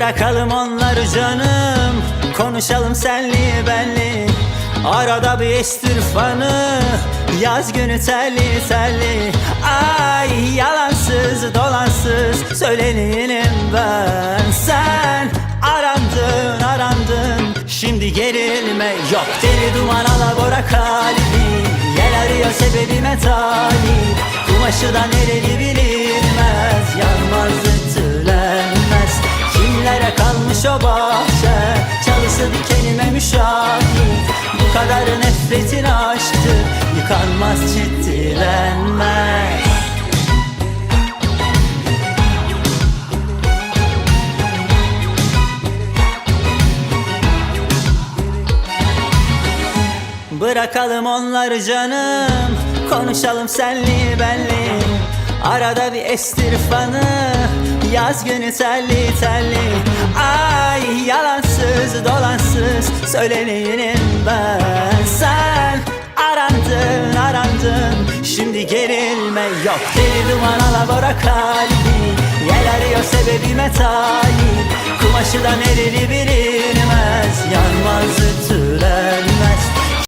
Bırakalım onları canım. Konuşalım senli benli. Arada bir estir fanı. Yaz günü telli telli. Ay yalansız dolansız Söyleneyim ben. Sen arandın arandın. Şimdi gerilme yok. Deli duman alabora kalbi. Yel arıyor sebebime talip. Kumaşı da nereli bilinmez Kalmış o bahçe Çalısı dikenime müşahit. Bu kadar nefretin aşktı Yıkanmaz ciddilenmez Bırakalım onları canım. Konuşalım senli benli. Arada bir estir fanı. Yaz günü telli telli Ay yalansız dolansız Söyleneyim ben. Sen arandın arandın Şimdi gerilme yok. Deli duman alabora kalbi Yel arıyor sebebime talip. Kumaşı da nereli